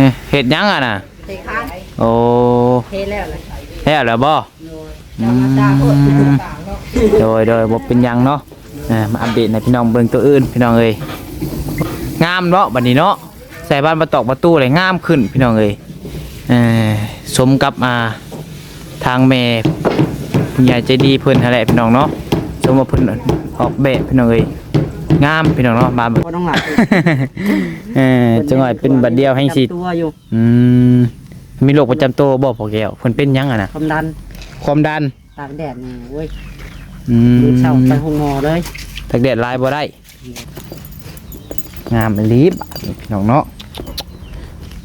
เอ๊ะเฮ็ดหยังอะน่ะ เทค้างโอ้เทแล้วเลยแล้วแล้วบ่จะมาตาโคตรต่างเนาะโดยโดยบ่เป็นหยังเนาะอ่ามาอัปเดตให้พี่น้องเบิ่งตัวอื่นพี่น้องเอ้ยงามเนาะบัดนี้เนาะใส่บ้านประตอกประตูเลยงามขึ้นพี่น้องเอ้ยเอ่อสมกับอ่าทางแม่ผู้ใหญ่ใจดีเพิ่นนั่นแหละพี่น้องเนาะสมว่าเพิ่นออกแบบพี่น้องเอ้ย งามพี่น้องเนาะมาแบบก็ต้องหลับ เออจังหวะเป็นบัดเดียวให้สิตัวอยู่อืมมีโรคประจำตัวบ่พ่อแก้วเพิ่นเป็นหยังอะนะความดันความดันตากแดดนี่เว้ยอืมดูเศร้าไปห้องหมอเลยตากแดดลายบ่ได้ งามลีบพี่น้องเนาะ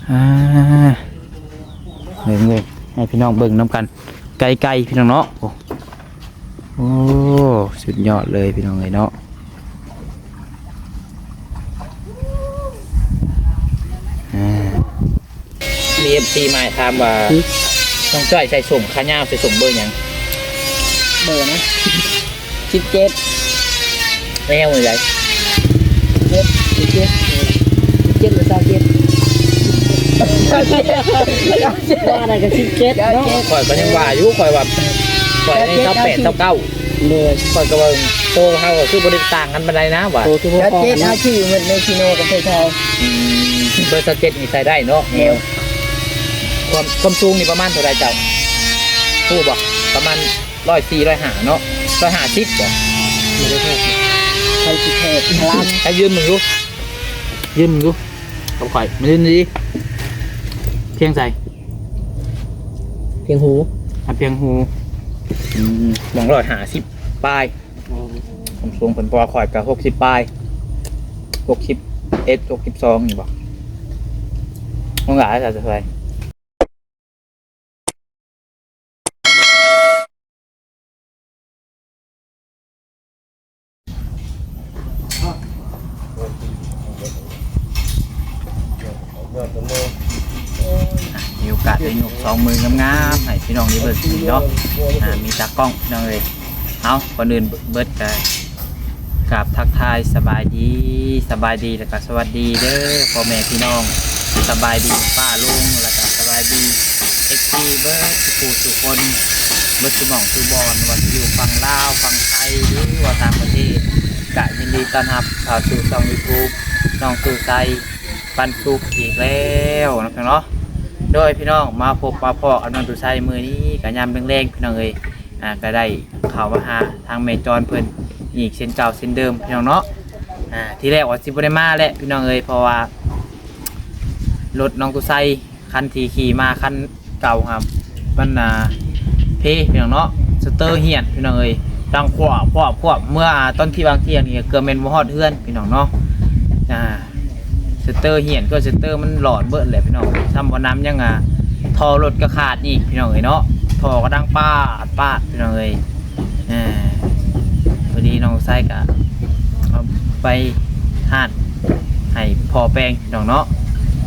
อ่าเบิ่งเบิ่งให้พี่น้องเบิ่งน้ำกัน ไกลๆพี่น้องเนาะโอ้โอ้สุดยอดเลยพี่น้องเลยเนาะ มีเอฟซีมาถามว่าต้องจ้อยใส่สมข้าวยาวใส่สมเบอร์หยังเบอร์นะสิบเจ็ดแมวเลยเจ็ดสิบเจ็ดสิบเจ็ดหรือสามเจ็ดว่าอะไรกันสิบเจ็ดเนาะข่อยก็ยังว่าอยู่ข่อยว่าข่อยในเท่าแปดเท่าเก้าเลยข่อยก็ว่าโตเท่าก็คือบริต่างกันบันไดนะว่ะโตคือพ่อเจ็ดอาชีพเหมือนในชิโนกับเพทองอืมเบอร์สเก็ตนี่ใส่ได้เนาะแมว ความความสูงนี่ประมาณเท่าไรเจ้าพูดบ่ประมาณร้อยสี่ร้อยห้าเนาะร้อยห้าสิบบ่ไม่ได้แค่ใครสิแค่พลังให้ยืมมึงดูยืมมึงดูกับข่อยมายืมดิเพียงใส่เพียงหูอะเพียงหูอืมมองร้อยห้าสิบปลายผมสูงผลปอข่อยกับหกสิบปลายหกสิบเอ็ดหกสิบสองนี่บอกมึงหลายจะจะไรมีโอกา สองมืองามๆให้พี่น้องได้เบิร์ดเนาะอ่ามีตากล้องพี่น้องเลยเอาก่อนอื่นเบิร์ดกันกับทักทายสบายดีสบายดีแล้วก็สวัสดีเด้อพ่อแม่พี่น้องสบายดีป้าลุงแล้วก็สบายดีเอ็กซีเบิร์ดผู้สุคนเบิร์ดสุหมองสุบอลว่าอยู่ฝั่งลาวฝั่งไทยหรือว่าต่างประเทศกะยินดีต้อนรับข้าวสู่ช่องยูทูบน้องสู่ใจปันสุกอีกแล้วนะครับเนาะ โดยพี่น้องมาพบมาพ่อกับน้องตู่ไซมือนี้กับยามแรงๆพี่น้องเอ้ยอ่าก็ได้ข่าวมาหาทางเมจอนเพิ่นอีกเส้นเก่าเส้นเดิมพี่น้องเนาะอ่าที่แรกว่าสิบ่ได้มาแหละพี่น้องเอ้ยเพราะว่ารถน้องกุไซคันที่ขี่มาคันเก่าครับมันอ่าเพพี่น้องเนาะสเตอร์เฮียนพี่น้องเอ้ยดังขวบขวบขวบเมื่อตอนที่บางเที่ยงนี่เกือบแม่นบ่ฮอดเฮือนพี่น้องเนาะอ่า สเตอร์เฮียนก็สเตอร์มันหลอดเบิดแหละพี่น้องซ้ำบ่น้ำยังอะทอรถก็ขาดอีกพี่น้องเอ้ยเนาะทอก็ดังป้าดป้าดพี่น้องเอ้ยอ่าพอดีน้องไส้กะเอาไปหาดให้พอแป้งพี่น้องเนาะ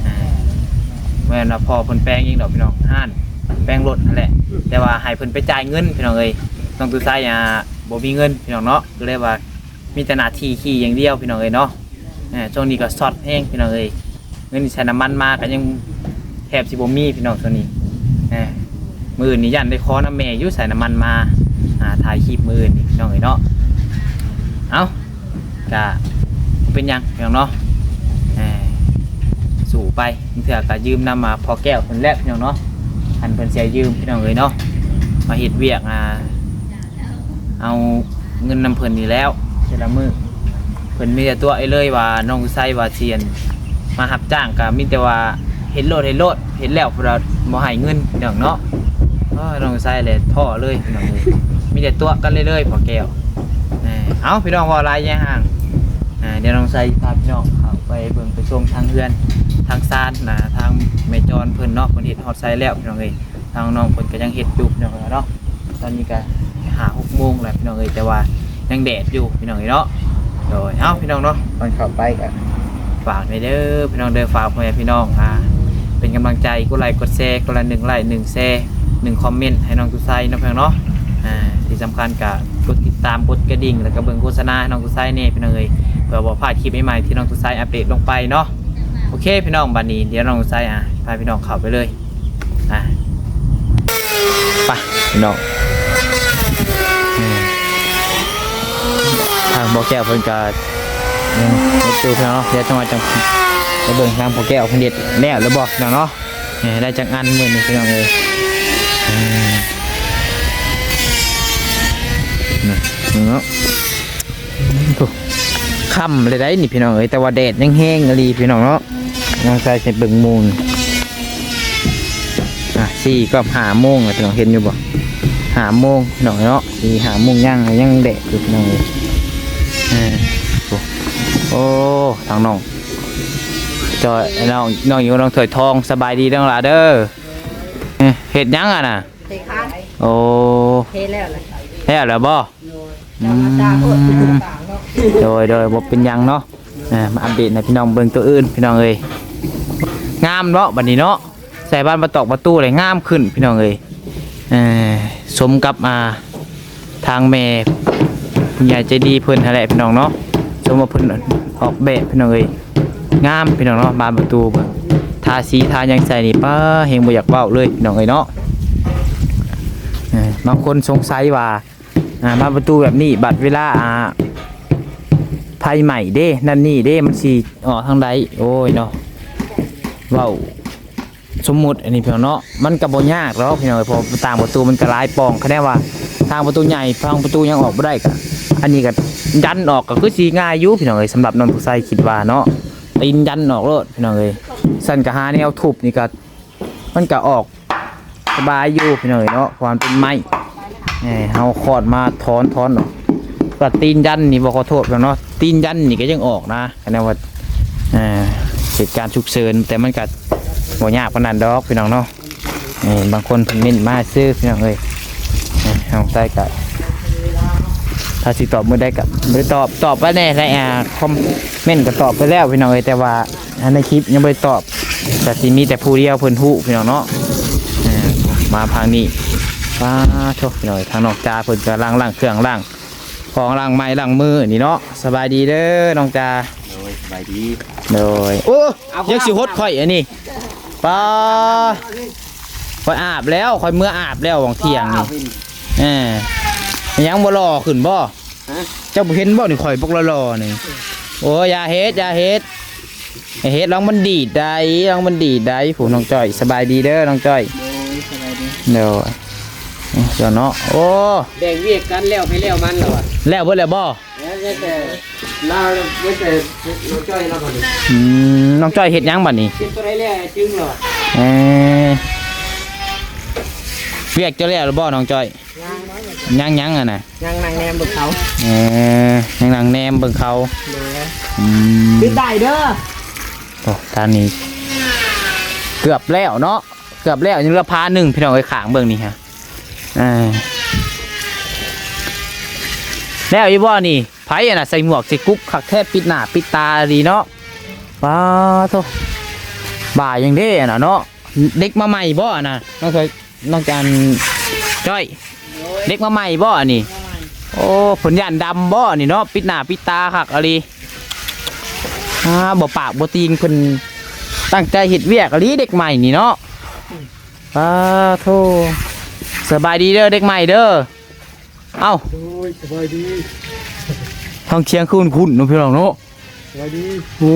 อ่าแม่นว่าพอเพิ่นแป้งเองดอกพี่น้องห้านแป้งรถนั่นแหละแต่ว่าให้เพิ่นไปจ่ายเงินพี่น้องเอ้ยน้องตูไส้อะบ่มีเงินพี่น้องเนาะก็เลยว่ามีแต่หน้าที่ขี่อย่างเดียวพี่น้องเอ้ยเนาะ อ่าช่วงนี้ก็สอดแห้งพี่น้องเอ้ยเงินที่ใช้น้ำมันมาก็ยังแทบสิบ่มีพี่น้องช่วงนี้อ่ามือนี่ยันได้คอน้ำแม่ยุ่ใส่น้ำมันมาอ่าถ่ายคลิปมือนี่พี่น้องเอ้ยเนาะเอากะเป็นยังพี่น้องเนาะสู่ไปเถื่อกะยืมนำมาพอแก้วคนแรกพี่น้องเนาะอันเพิ่นเสียยืมพี่น้องเอ้ยเนาะมาเฮ็ดเวียกอ่าเอาเงินนำเพิ่นนี่แล้วแต่ละมือ เพิ่นมีแต่ตัวไอ้เลยว่าน้องไส้ว่าเซียน มาหับจ้างก็มีแต่ว่าเห็นโลดเห็นโลดเห็นแล้วเราบ่ให้เงินพี่น้องเนาะน้องไส้เลยท่อเลยพี่น้องเลยมีแต่ตัวกันเรื่อยๆพอแก้วเอ่อเอาพี่น้องว่าอะไรแย่ห่างอ่าเดี๋ยวน้องไส้พาพี่น้องเข้าไปเบิ่งไปชมทางเรือนทางซานนะทางเมจอนเพิ่นเนาะเพิ่นเฮ็ดฮอดไซแล้วพี่น้องเอ้ยทางน้องเพิ่นก็ยังเฮ็ดอยู่พี่น้องเนาะตอนนี้ก็หาหกโมงแล้วพี่น้องเอ้ยแต่ว่ายังแดดอยู่พี่น้องเอ้ยเนาะ โดยเอ้าพี่น้องเนาะก่อนเข้าไปกันฝากไว้เด้อพี่น้องเด้อฝากพ่อแม่พี่น้องอ่าเป็นกำลังใจกดไลค์กดแชร์กดละหนึ่งไลค์หนึ่งแชร์หนึ่งคอมเมนต์ให้น้องตุไซนะเพื่อนเนาะอ่าที่สำคัญกับกดติดตามกดกระดิ่งแล้วก็เบิ่งโฆษณาให้น้องตุไซเนี่ยพี่น้องเอ้ยเพื่อบอกพลาดคลิปใหม่ๆที่น้องตุไซอัปเดตลงไปเนาะโอเคพี่น้องบัดนี้เดี๋ยวน้องไซอะพาพี่น้องเข้าไปเลยอะไปพี่น้องอืมทาง บ่อแก้วเพิ่นก็ยังไม่ตู้พี่น้องเนาะเดี๋ยวจังหวะจังไปเบิ่งทางบ่อแก้วเพิ่นเด็ดแล้วหรือบ่พี่น้องเนาะเนี่ได้จังอันมื้อนี้พี่น้องเอ้ยนี่เนาะค่ำเลยได้นี่พี่น้องเอ้ยแต่ว่าแดดยังแห้งอหลีพี่น้องเนาะน้องใส่ใส่เบิ่งมูลอะสี่ก็หาโมงอะพี่น้องเห็นอยู่บ่หาโมงพี่องเนาะสี่หาโมงย่างยังแดดอยู่พี่น้องเอ้ย โอ้โอ้ทางน้องจอยน้องน้องอยู่น้องถอยทองสบายดีน้องหลาเด้อเอ้ยเฮ็ดหยังอะน่ะเทคานโอ้เทแล้วเลยแล้วเหรอบ่จะมาตาโคตรต่างเนาะโดยโดยบ่เป็นหยังเนาะอ่ามาอัปเดตให้พี่น้องเบิ่งตัวอื่นพี่น้องเอ้ยงามเนาะบัดนี้เนาะใส่บ้านประตอกประตูเลยงามขึ้นพี่น้องเอ้ยเอ่อสมกับอ่าทางแม่ ผู้ใหญ่ใจดีเพิ่นนั่นแหละพี่น้องเนาะสมว่าเพิ่นออกแบบพี่น้องเอ้ยงามพี่น้องเนาะบานประตูเบิ่งทาสีทาหยังใส่นี่ป้าเฮงบ่อยากเว้าเลยพี่น้องเอ้ยเนาะเอ่อบางคนสงสัยว่าอ่ามาประตูแบบนี้บัตรเวลาอ่าไทยใหม่เด้ นั่นนี่เด้มันสีออกทางใดโอ้ยเนาะเว้าสมมุติอันนี้พียงเนาะมันก็บ่ยากหรอกพี่น้องเอ้ยเพอต่างประตูมันก็หลายปองคะแนนว่าทางประตูใหญ่ทางประตูยังออกบ่ได้ก็ อันนี้ก็ยันออกก็คือสีง่ายอยู่พี่น้องเอ้ยสำหรับนนผู้ใส่คิดว่าเนาะตีนยันออกโลดพี่น้องเอ้ยสั่นก็หาแนวทุบนี่ก็มันก็ออกสบายอยู่พี่น้องเอ้ยเนาะเพรามเป็นไม้เอ้ยเฮาคอดมาถอนถอนออกก็ตีนยันนี่บ่ขอโทษแล้วเนาะตีนยันนี่ก็ยังออกนะคะแนว่าเอ่อเหตุการณ์ฉุกเฉินแต่มันก็บ่ยากปานนั้นดอกพี่น้องเนาะเอ้ยบางคนเพิ่นเม้นมาซื้อพี่น้องเอ้ยเอ้ยเฮาใส่ก็ ถ้าสิตอบมื้อใดก็บ่ได้ตอบตอบไปแน่ในอ่าคอมเมนต์ก็ตอบไปแล้วพี่น้องเอ้ยแต่ว่าในคลิปยังบ่ได้ตอบก็สิมีแต่ผู้เดียวเพิ่นฮู้พี่น้องเนาะเอ่อมาพังนี้ป้าโชคหน่อยทางนอกจาเพิ่นก็ล้างล้างเครื่องล้างของล้างไม้ล้างมือนี่เนาะสบายดีเด้อน้องจาโดยสบายดีโดยโอ้ยังสิฮดข่อยอันนี้ป้าข่อยอาบแล้วข่อยเมื่ออาบแล้ววังเที่ยงนี่เออยังบ่รอขึ้นบ่ เจ้าบ่เห็นบ่นี่ข่อยปกรอๆนี่โอ้ยอย่าเฮ็ดอย่าเฮ็ดอย่าเฮ็ดลองมันดีดได้ลองมันดีดได้ผู้น้องจ้อย สบายดีเด้อน้องจ้อยโดยสบายดีเดี๋ยวเดี๋ยวเนาะโอ้แบ่งเวียกกันแล้วไปแล้วมันแล้วอะแล้วเบิดแล้วบ่แล้วแต่ลาวไม่แต่เราจ้อยเราก่อนดิอืมน้องจ้อยเฮ็ดหยังบัดนี้เป็นตัวไรแล้วจึงเหรอเออ เรียกเจ้าแล้วหรือบ่น้องจ้อยยังยังอะน่ะยังนางแนมบนเขาเออยังนั่งแนมเบิ่งเขาเด้ออืมปิดได้เด้อโอ้ทางนี้ เกือบแล้วเนาะเกือบแล้วยังเหลือพาหนึ่งพี่น้องไอ้ขางเบิ่งนี่ฮะอ่าแล้วอีบ่นี่ไผอะน่ะใส่หมวกใส่กุ๊กขักแทบปิดหน้าปิดตาดีเนาะว้าโธ่บ่ายังเด้อะน่ะเนาะเด็กมาใหม่บ่อะน่ะน้องเคย น้องจันจ้อย เด็กมาใหม่บ่อันนี่โอ้ผลยันดำบ่นี่เนาะปิดหน้าปิดตาคักอะไรอ่าบ่ปากบ่ตีนเพิ่นตั้งใจเฮ็ดเวียกอะไรเด็กใหม่นี่เนาะอ้าโธ่สบายดีเด้อเด็กใหม่เด้อเอ้าโดยสบายดีท้องเชียงคุณคุณเนาะพี่น้องเนาะสบายดีโอ้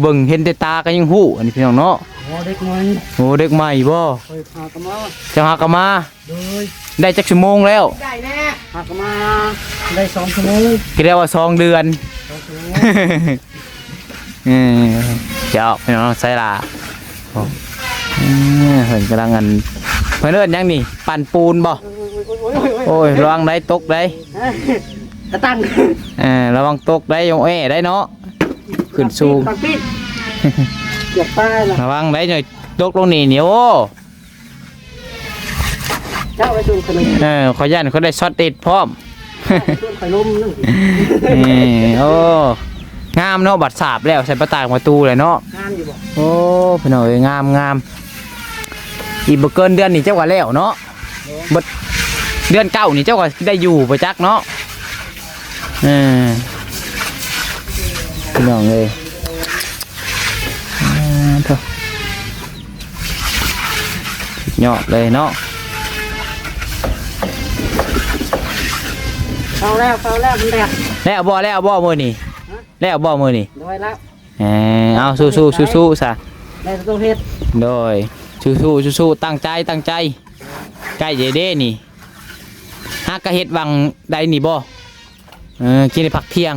เบิ่งเห็นแต่ตาก็ยังฮู้อันนี้พี่น้องเนาะพอ เด็กน้อยโอ้เด็กใหม่บ่คอยพากันมาจะหากนมา โดยได้จักชั่วโมงแล้วได้แน่พากันมาได้สองชั่วโมงคิดได้ว่าสองเดือนสองชั่วโมงอืมเดี๋ยวพี่น้องใส่ลาโอ้อืมเห็นกำลังงันเพื่อนเอิ้นหยังนี่ ปั่นปูนบ่โอ้ยระวังได้ตกได้กระตังเออระวังตกได้ยงเอ้ได้เนาะขึ้นสูงปักปิด เกือบตายละระวังได้หน่อยตกลงนี่เหนียวโอ้เจ้าไปชวนคนนึงเออขอยันเขาได้ช็อตติดพร้อม ชวนไข่ล้มนึงนี่โอ้งามเนาะบัดสาบแล้วใส่ประตางประตูเลยเนาะงานอยู่บ่โอ้พี่น้องเอ้ยงามงามอีกบ่เกินเดือนนี่เจ้าว่าแล้วเนาะเบิดเดือนเก้านี่เจ้าก็ได้อยู่ประจักเนาะเออพี่น้องเอ้ยอืม ยอดเลยเนาะเข้าแล้วเข้าแล้วมันแดดแล้วบ่แล้วบ่มือนี่แล้วบ่มือนี่ด้วยแล้วเออเอาสู้สู้สู้สู้ๆซะได้ต้องเฮ็ดโดยสู้สู้สู้สู้ๆตั้งใจตั้งใจใกล้เจเด้นี่หากกะเฮ็ดวังใดนี่บ่เออกินได้พักเที่ยง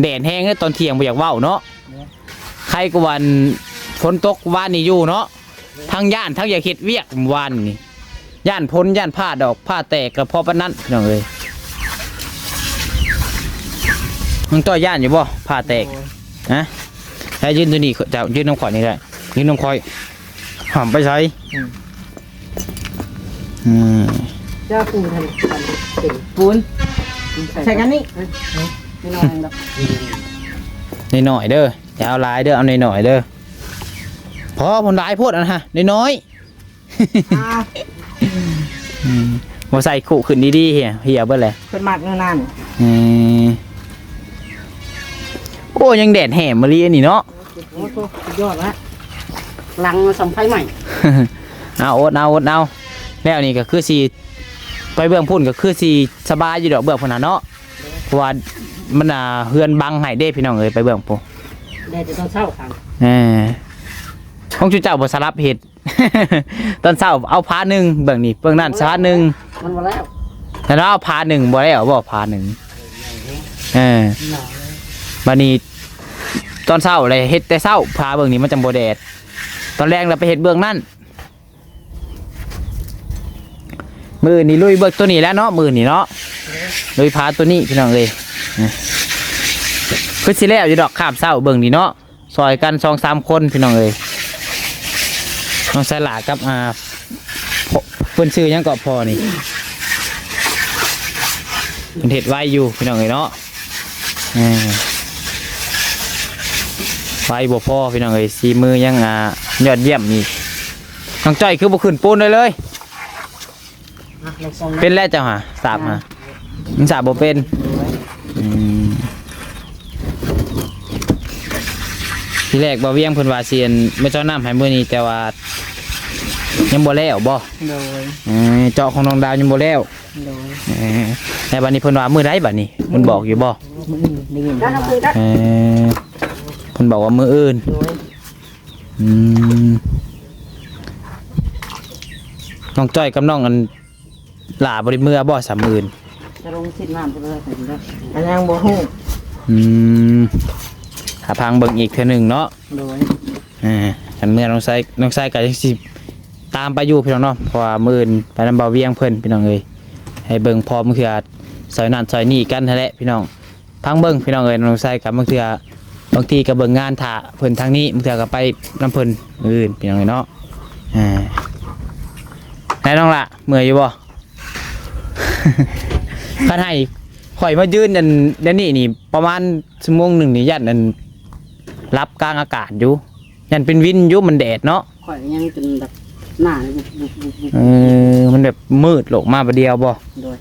แดดแห้งเลยตอนเที่ยงบ่อยากเว้าเนาะใครก็วันฝนตกวานนี่อยู่เนาะ ทั้งย่านทั้งอยากเฮ็ดเวียกวานนี่ย่านพ้นย่านผ้าดอกผ้าแตกกระเพาะปานนั้นพี่น้องเอ้ยมึงต่อย่านอยู่บ่ผ้าแตกฮะให้ยืนตัวนี้จะยืนน้ำข่อยนี่ได้ยืนน้ำข่อยหอมไปใช้อืมเจ้าปูทันเป็นปูนใส่ใส่กันนี่ไม่นอนหรอกในหน่อยๆเด้ออย่าเอาหลายเด้อเอาในหน่อยๆเด้อพ อผลหลายโพดอันนะฮะน้อยๆอ้าวอืมบ่ใส่ขู่ขึ้นดีๆเฮียเฮียเบิดเลยเป็นหมักนั่นนั่นอืมโอ้ยังแดดแห่มาลีอันนี่เนาะ โอ้โหสุดยอดละลังสัมไฟใหม่เอาอดเอาอดเอาแล้วนี่ก็คือสีไปเบื้องพุ่นก็คือสีสบายอยู่ดอกเบื้องพุ่นน่ะเนาะเพราะว่ามันอ่าเฮือนบังให้เด้พี่น้องเอ้ยไปเบื้องพุ่นได้จะต้องเช่าครับเออ ของจุเจ้าบ่สลับเห็ด ตอนเช้าเอาพาหนึ่งเบื้องนี้เบื้องนั้นสาหนึ่งมันมาแล้วแล้วเราเอาพาหนึ่งบ่ได้เอาบ่พาหนึ่งเออบันนี้ตอนเศร้าเลยเฮ็ดแต่เศร้าพาเบื้องนี้มันจังโบแดด ตอนแรกเราไปเฮ็ดเบื้องนั่นมือนี่ลุยเบิกตัวนี้แล้วเนาะมือนี่เนาะลุยพาตัวนี้พี่น้องเลยคือสิแล้วอยู่ดอกข้ามเศร้าเบื้องนี้เนาะซอยกันสองสามคนพี่น้องเลย น้องสลากับอ่าพเพิ่นซื้อหยังเกาะพอนี่เพิ่นเฮ็ดไว้อยู่พี่น้องเลยเนาะอืมไฟบ่พอพี่น้องเอ้ยสีมือยังอ่ายอดเยี่ยมนี่น้องจ้อยคือบ่ขึ้นปูนเลยเลยอะเราส่งเป็นแล้วเจ้าหะสาบฮะมันสาบบ่เป็นอืม ทีแรกบ่เวียงเพิ่นว่าเซียนไม่เจ้าน้ำให้มื้อนี้แต่ว่ายังบ่แล้วบ่โดยเออเจาะของน้องดาวยังบ่แล้วโดยเออแต่บัดนี้เพิ่นว่ามื้อใดบัดนี้เพิ่นบอกอยู่บ่มึงได้ยินได้ไหมครับคือได้เออเพิ่นบอกว่ามื้ออื่นโดยอืมน้องจ้อยกับน้องอันหลาบริเมื่อบ่สามมื่นจะลงสิ้นน้ำจะเลยแต่ได้อันยังบ่ฮู้อืม ถ้าพังเบิ่งอีกเทื่อหนึ่งเนาะโดยอ่าคันเมื่อน้องไส้น้องไส้ก็จังสิตามไปอยู่พี่น้องเนาะเพราะว่ามื่นไปนำเบาเวียงเพิ่นพี่น้องเอ้ยให้เบิ่งพร้อมคือซอยนั่นซอยนี่กันนั่นแหละพี่น้องพังเบิ่งพี่น้องเอ้ยน้องไส้กับบางเทื่อบางทีก็เบิ่งงานถ่าเพิ่นทางนี้บางเทื่อก็ไปนํเพิ่นมื้ออื่นพี่น้องเอ้ยเนาะอ่าไหนน้องล่ะเมื่อยอยู่บ่คันให้ข่อยมายืนนั่นเดี๋ยวนี้นี่ประมาณชั่วโมงหนึ่งนี่ยันนั่น รับกลางอากาศอยู่ยันเป็นวินอยู่มันแดดเนาะข่อยยังจนแบบหน้าเลยบุบบุบบุบบุบเออมันแบบมืดโลกมาบัดเดียวบ่โดย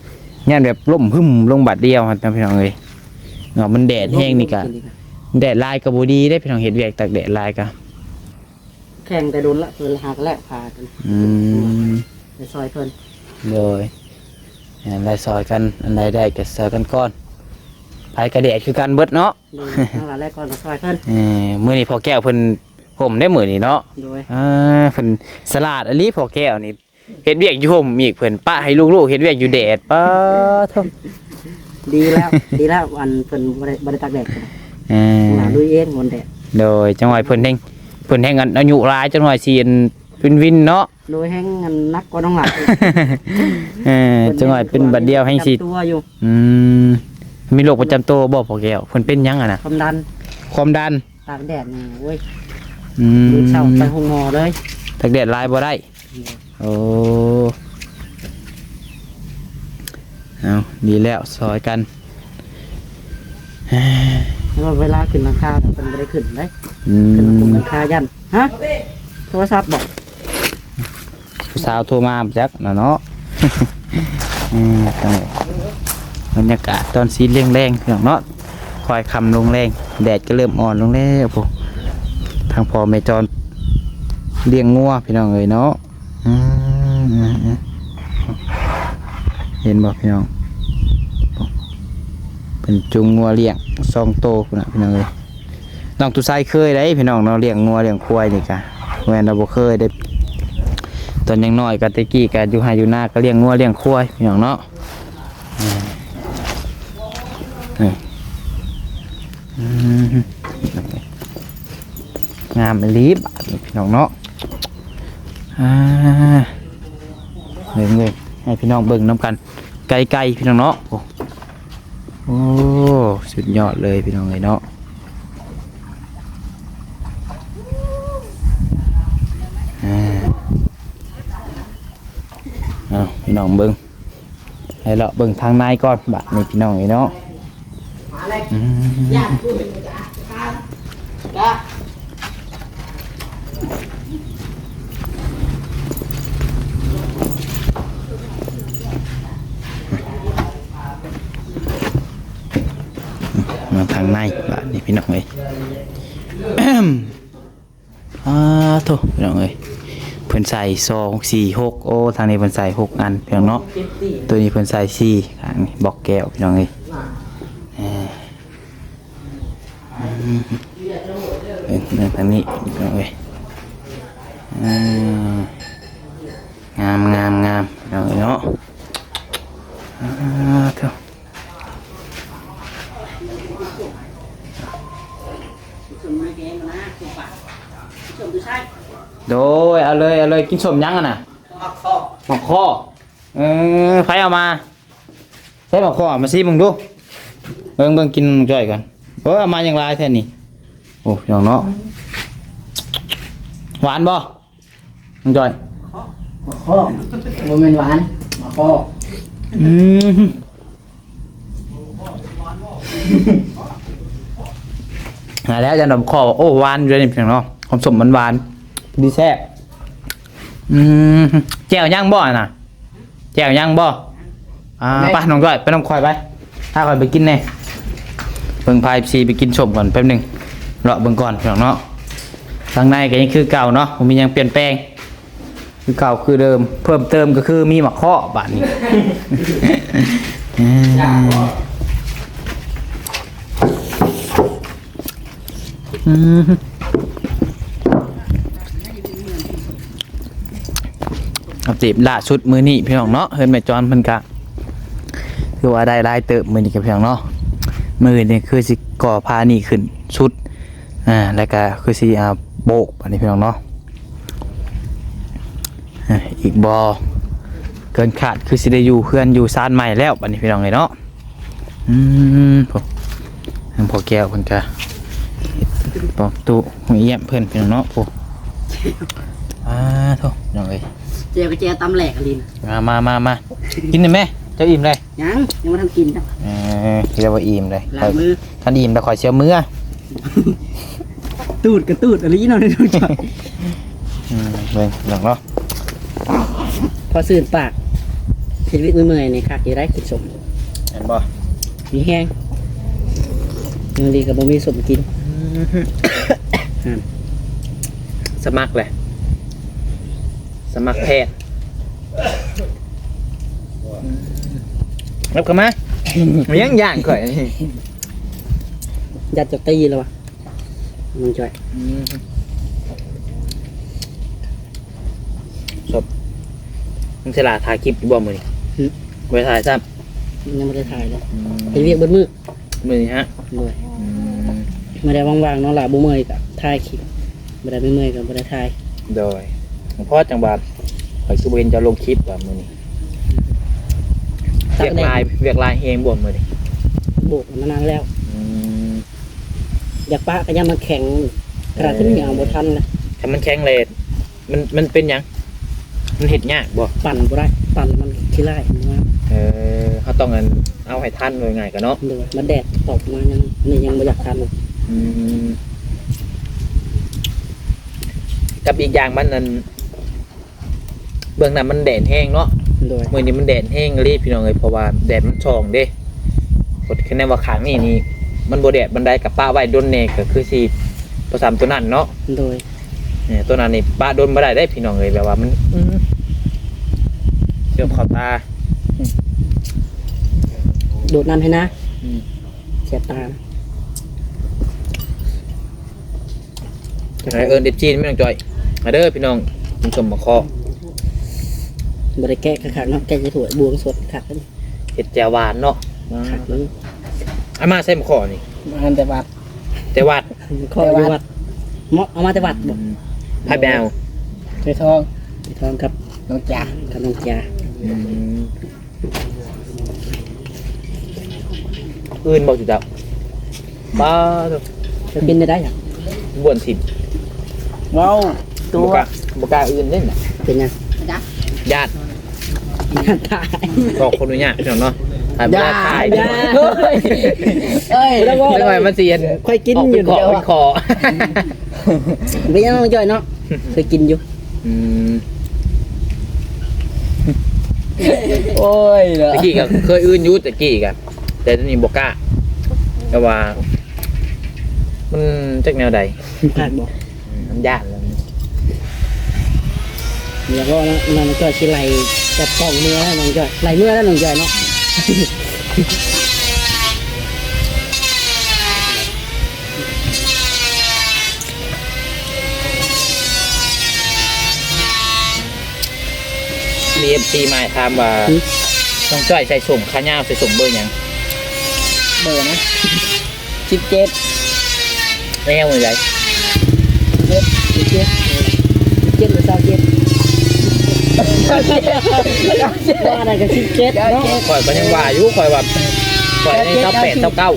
ยันแบบล่มหึมลงบัดเดียวครับพี่น้องเอ้ยเนาะมันแดดแห้งนี่กะแดดลายกะบ่ดีได้พี่น้องเห็ดเวียกตากแดดลายกะแข่งแต่โดนละเพิ่นหากนแล้วพากันอืมไปซอยเพิ่นเลยอันใดซอยกันอันใดได้ก็ซอยกันก่อน ไปกระแดดคือกันเบิดเนาะโดยทั้งหลายแรกก่อนมาซอยเพิ่นเออมื้อนี้พอแก้วเพิ่นผมได้มื้อนี้เนาะโดยอ่าเพิ่นสลัดอันนี้พอแก้วนี่เฮ็ดเวียกอยู่ห่มอีกเพิ่นป้าให้ลูกๆเฮ็ดเวียกอยู่แดดป้าทมดีแล้ว ดีแล้ววันเพิ่นบ่ได้บ่ได้ตากแดดเออหาลุยเองบนแดดโดยจังหวะเพิ่นแห่งเพิ่นแห่งอายุหลายจังหวะสิอันเป็นวินเนาะ โดยแห้งเงินนักกว่าน้องหลักอีกเออจังหวะเป็นบัดเดียวแห่งสิจับตัวอยู่อืม มีโรคประจำตัวบ่พอแก้วเพิ่นเป็นหยังอะนะความดันความดันตากแดดนี่เว้ยอืมมื้อเช้าไปห้องหมอเลยตากแดดหลายบ่ได้โอ้เอาดีแล้วซอยกัน แล้วเวลาขึ้นราคาเพิ่นบ่ได้ขึ้นเลยอืขึ้นมราคายันฮะโทรศัพท์บอกผู้สาวโทรมาจักนะเนาะ อืมครับ บรรยากาศตอนสีแรงๆพี่น้องเนาะคอยคำลงแรง แดดก็เริ่มอ่อนลงแล้วพวกทางพอแม่จรเลี้ยงงัวพี่น้องเอ้ยเนาะเห็นบ่พี่น้องเป็นจุงงัวเลี้ยงซองโตพุ่นะพี่น้องเอ้ยน้องตุไซเคยได้พี่น้องเนาะเลี้ยงงัวเลี้ยงควายนี่กะแม่นเราบ่เคยได้ตอนยังน้อยก็ตะกี้ก็อยู่ไห้อยู่นาก็เลี้ยงงัวเลี้ยงควายพี่น้องเนาะอืมนี่อืม งามลีบพี่น้องเนาะอ่าเงเลยให้พี่น้องเบิ่งน้ำกัน ไกลๆพี่น้องเนาะโอ้สุดยอดเลยพี่น้องเลยเนาะอ่าเอาพี่น้องเบิ้งให้เราเบิ้งทางในก่อนบัดนี้พี่น้องไอ้เนาะ ไอ้เนาะอืมมาทางในบัดนี้พี่น้องเอ้ยอ่าโถพี่น้องเอ้ยเพิ่นใส่สองสี่หกโอ้ทางนี้เพิ่นใส่หกอันพี่น้องเนาะตัวนี้เพิ่นใส่สี่ข้างนี้บอกแก้วพี่น้องเอ้ยเอ่ออืมเอ้ยเดินทางนี้พี่น้องเอ้ยอ่างามงามงามพี่น้องเอ้ยเนาะเถอะสมมาะสมปากสมดูใช่โดยเอาเลยเอาเลยกินสมยังอะน่ะมาคอหมอกข้อเออใครเอามาใช้หมอกข้อมาซิมึงดูเบิ่งเบิ่งกินจ่อยกันเออเอามาอย่างไรแท่นี่โอ้ยน้องเนาะ หวานบ่น้องจ่อยมาคอโมเมนหวานมาคออืมหาแล้วจะดมคอโอ้หวานอยู่เลยนี่เพียงเนาะหอมสมมันหวานดีแซ่บอืมแจ่วย่างบ่น่ะแจ่วย่างบ่อ่าไปน้องก้อยไปน้องคอยไปถ้าคอยไปกินแน่เบิ่งพายซีไปกินชมก่อนแป๊บหนึงเลาะเบิ่งก่อนเพียงเนาะ ข้างในก็ยังคือเก่าเนาะผมมียังเปลี่ยนแปลง คือเก่าคือเดิม เพิ่มเติมก็คือมีหมักข้อบาทนี้อืมอืมอัปเดตล่าสุดมือนี้พี่น้องเนาะเฮิรนแมจอนเพิ่นกะคือว่าได้รายเติบมือนี้กับพี่น้องเนาะมือนี่คือสิก่อพานี่ขึ้นชุดอ่าแล้วก็คือสิอ่า โบกอันนี้พี่น้องเนาะอ่าอีกบอเกินขาดคือสิได้อยู่เพื่อนอยู่ซานใหม่แล้วบัดนี้พี่น้องเลยเนาะอืมผมทางพอแก้วเพิ่นกะปอกตู้หงเยี่ยมเพิ่นพี่น้องเนาะโอ้อ่าโทษพี่น้องเอ้ยเจียวกับเจียวตำแหลกอะลินมามามามากินได้ไหมเจ้าอิ่มเลยยังยังไม่ทันกินจ้ะเออเรียกว่าอิ่มเลยล้างมือท่านอิ่มแต่ขอเชียวมือ ตูดกับตูดอะไรยี่น้องดูจ่อยอืมเบิ่งหลังเนาะพอสื่นปากชีวิตเมื่อยๆนี่ค่ะกี่ได้กินสมเห็นบ่มีแห้งยังดีกับบ่มีสมกิน สมัครเลยสมัครแพทย์รับกันมามันยังย่างก่อย ยัดจะตีแล้ววะ มึงจ่อยมึงฉลาดถ่ายคลิปอยู่บ่มือนี่ไว้ถ่ายซ้ยังไม่ได้ถ่ายเลยไปเรียกเบนมือำมือนี่ฮะด้วยอืมไม่ได้ว่างๆเนาะล่ะบ่เมื่อยกับถ่ายคลิปไม่ได้ไม่เมื่อยกับไม่ได้ถ่ายโดยหลวงพ่อจังหวัดข่อยคือบ่เห็นจะลงคลิปว่ามือนี่เวียกลายเวียกลายเองบ่มือนี่โบกมานานแล้วอืม อยากปะก็ยังมาแข่งกระที่เหนียวบ่ทันนะถ้ามันแข็งเลยมันมันเป็นหยัง มันเห็ดยากบ่ปั่นบ่ได้ปั่นมันขี้ไล่มาเออเขาต้องกันเอาให้ทันเลยง่ายกันเนาะด้วยมาแดดตกมายังนี่ยังบ่อยากทันอืมกับอีกอย่างมันนั่นเบื้องหน้ามันแดดแห้งเนาะด้วยมื่อนี้มันแดดแห้งรีบพี่น้องเลยเพราะว่าแดดมันช่องเด้กดคะแนนว่าขางนี่นี่ มันโบแดดบันไดกับป้าไว้ดนเนกก็คือสีประสามตัวนั่นเนาะโดยอเนี่ยตัวนั้นนี่ปะโดนบ่ได้ได้พี่น้องเลยแบบว่ามันอื้อเชื่อมเขอบตาโดดน้ำให้นะอืมเสียบตาไอเอิญเด็บจีนไม่ต้องจอยมาเด้อพี่น้องคุณสมมาคอบริแกะขักๆเนาะแกะจะถั่วบวงสดขักกันเห็ดแจวหวานเนาะขักนี้ อามาใส่หมะคอนี่มาอันแต่บัดแต่วาดข้ออยู่วัดเหมาะเอามาแต่วัดบอกพายแบวไปทองไปทองครับน้องจ๋ากับน้องจาอื่นบอกจุดเจ้าป้าเถอะจะกินได้ได้หรอบ้วนถิ่นเว้าตัวบกล้าบกล้าอื่นเล่นน่ะเป็นยังญาติตายบอกคนนู้นเนี่ยพี่น้องเนาะ ถ่ายไม่ได้ถ่ายอย่าเฮ้ยเอ้ยแล้วก็เรื่องอะไรมันเสียนค่อยกินออกอเป็ยู่นคอเป็นคอไม่ยังน้องจ้อยเนาะเคยกินอยู่อืมโอ้ยเหรอตะกี้ก็เคยอื่นอยุตะกี้กันแต่ตอนนี้บกล้าแต่ว่า มันจักแนวใดผ่านบอกมันยากแล้วแล้วก็น้องจ้อยชิไลจับกล่องเนื้อแล้วน้องจ้อยไหลเนื้อแล้วน้องจ้อยเนาะ มีเอฟซีมาถามว่าน้องจ้อยใส่ส่งข้าวยาวใส่ส่งเบอร์หยังเบอร์นะสิบเจ็ดแนวเลย เจ็ดสิบเจ็ดสิบเจ็ดหรือสาวเจ็ด ว่าอะไรกับสิบเจ็ดเนาะข่อยก็ยังว่าอยู่ข่อยว่าข่อยในเท่าแปดเท่าเก้า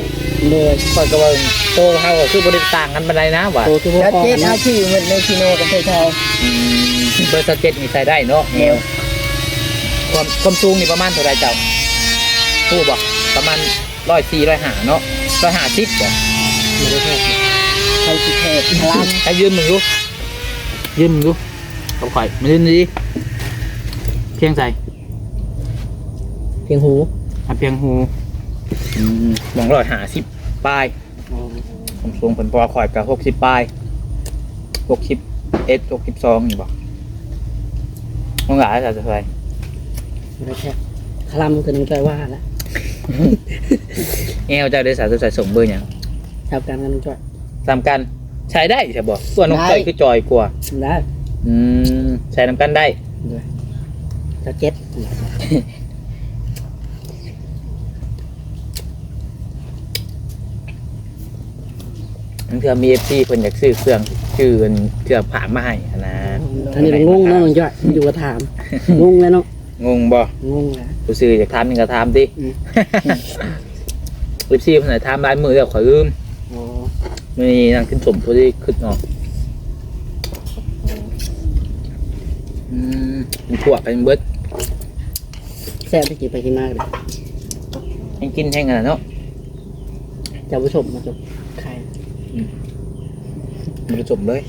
เลยข่อยก็ว่าโตเขาก็คือบริต่างกันบันไดนะว่ะโตคือพวกแล้วพ่อเจ็ดนะอาชีพมันในชิโนกับเพทองอืมเบอร์สเก็ตมีใส่ได้เนาะแนวความความสูงนี่ประมาณเท่าไรเจ้าพูดบ่ประมาณร้อยสี่ร้อยห้าเนาะร้อยห้าสิบบ่ไม่ได้แค่ใครสิเทพพลังให้ยืมมึงดูยืมมึงดูเขาข่อยมายืมดิ เพียงใส่เพียงหูอะเพียงหูมองร้อยห้าสิบปลายผมสูงผลปอข่อยกับหกสิบปลายหกสิบเอ็ดหกสิบสองนี่บอกมองหลายแต่จะไรไม่ได้แค่คลำคือน้องจ้อยว่าแล้วเอลจะได้สารสายส่งเบอร์อย่างชาวการกันน้องจ้อยตามกันใช้ได้ใช่บอกส่วนน้องจ้อยคือจอยกว่าทำได้อืมใช้นำกันได้ สเก็ตทั้งเทือมีเอฟซีเพิ่นอยากซื้อเครื่องชื่อเพิ่นเครื่องผ่ามาให้อะนะอันนี้เป็นงงเนาะน้องจ้อยอยู่กับถามงงเลยเนาะงงบ่งงแล้วผู้ซื้ออยากถามนี่ก็ถามดิอืมเอฟซีเพิ่นให้ถามลายมือเดี๋ยวขอยลืมอ๋อมีนางขึ้นสมพอดีขึ้นออกอืมเป็นพวกเป็นเบิดแซ่บไปกี่ไปกี่มากเลยให้กินแห้งกันนะเนาะจ้าผู้ชมมาจบใครมันผสมเลย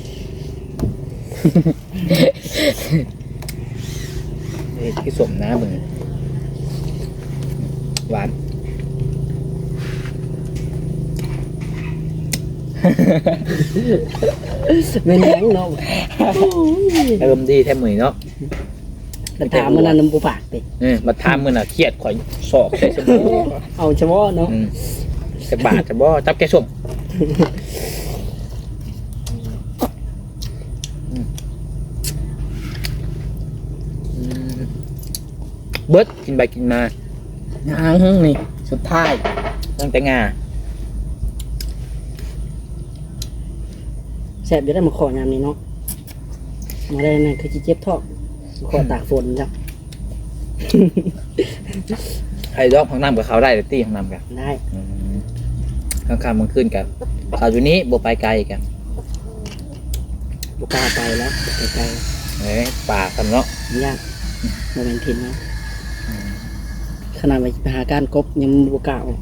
เฮ้ยที่สมนะมึงหวานเป็นยังเนาะเริ่มดีแท้มือเนาะ แต่ถามมันนั่นน้ำปูปากติเออมาทามมือน่ะเครียดข่อยสอกใส่สมองเอาเฉพาะเนาะอืมจะบาดจะบ่จับแกสมอืมอืมเบิดกินไปกินมางางนี่สุดท้ายตั้งแต่งาแซ่บจะได้มาขอยามนี้เนาะมาได้นั่นคือจิเจ็บท้อง ขอตากฝนจ้ะใครรอบห้องน้ำกับเขาได้แต่ตีห้องน้ำกันได้ข้างๆมันขึ้นกันเขาอยู่นี้บ่ไปไกลกันบุกล้าไปแล้วไกลเอ้ยป่ากันเนาะๆยากโมเมนทินนะขนาดไปหาการกบยังบุกล้าออก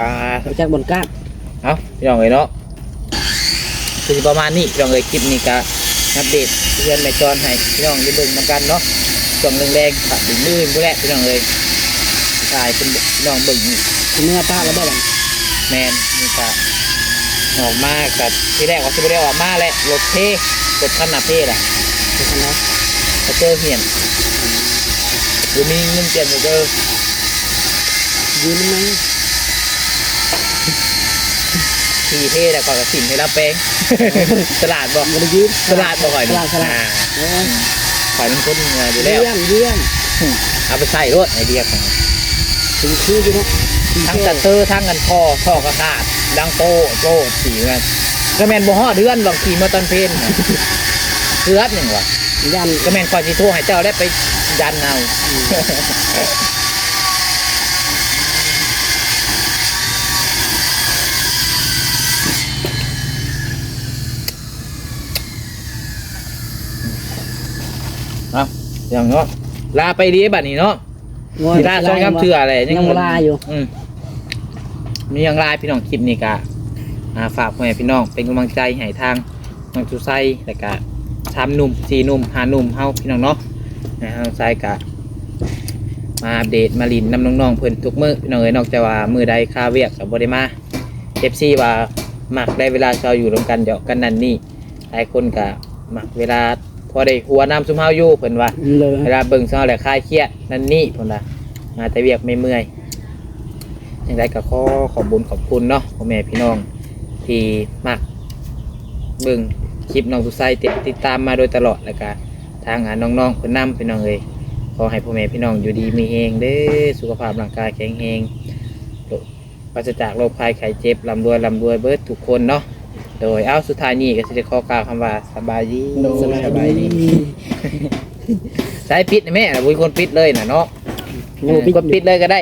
อ่าไปจากบนก้านเอาพี่น้องเลยเนาะคือสิประมาณนี้พี่น้องเลยคลิปนี้ก็ อัปเดตเพื่อนแม่จอนให้พี่น้องได้เบิ่งนำกันเนาะช่วงแรงๆขับดึงมือผู้แรกพี่น้องเลยถ่ายเป็นพี่น้องเบิ่งนี่เมื่อป้าแล้วบ่บังแมนนี่ก็ออกมากับที่แรกว่าสิบ่ได้ออกมาแหละรถเทรถคันหน้าเทแหละเห็นไหมจะเจอเหียนหรือมีเงินเปลี่ยนจะเจอยืนไหม ทีเทแต่ก่อนกับสิ่งให้รับแป้งตลาดบอกมันยืนตลาดบอกก่อนตลาดตลาดอ่เออขายน้ำข้นอยู่แล้วเยี่ยมเยี่ยมเอาไปใส่รถไอเดียของถึงคืออยู่เนาะทั้งกระเตอร์ทั้งกันคอท่อกระดาษดังโตโตสีเงินก็แมนบ่ฮอดเดือนลองขี่มาตอนเพลนน่ะเดือนหนึ่งว่ะยันก็แมนคอยจีโทรให้เจ้าได้ไปยันเอา อาอย่างเนาะลาไปดีบัดนี้เนาะง่วทีลาสองคำเชื่ออะไรยังลาอยู่อืมมียังลายพี่น้องคลิปนี้กะอ่าฝากพ่อแม่พี่น้องเป็นกำลังใจให้ทางน้องจูไซแต่กะสามหนุ่มสี่หนุ่มห้าหนุ่มเฮาพี่น้องเนาะนะน้องไซกะมาอัปเดตมาลินนำน้องๆเพิ่นทุกมื้อพี่น้องเอ้ยนอกจากว่ามือใดคาเวียกกับบริมาเอฟซีว่ามักได้เวลาเราอยู่รวมกันเดี๋ยวกันนั่นนี่หลายคนกะมักเวลาพ อได้หัวน้ำซุมเฮาอยู่เพิ่นว่าเลยเวลาเบิ่งเศร้าแหละคลายเครียดนั่นนี่พุ่นละมาแต่เวียกไม่เมื่อยยังไงก็ขอขอบบุญขอบคุณเนาะพ่อแม่พี่น้องที่มักเบิ่งคลิปน้องทุไซติดติดตามมาโดยตลอดแล้วก็ทางหาน้องๆคนนำพี่น้องเอ้ยขอให้พ่อแม่พี่น้องอยู่ดีมีเฮงเด้อสุขภาพร่างกายแข็งแรงปราศจากโรคภัยไข้เจ็บลำรวยลำรวยเบิดทุกคนเนาะ โดยเอ้าสุดท้ายนี้ก็สิได้ขอกล่าวคำว่าสบายดีสบายดีใช้ปิดนะแม่นะบุญคนปิดเลยนะเนาะโง่ปิดคนปิดเลยก็ได้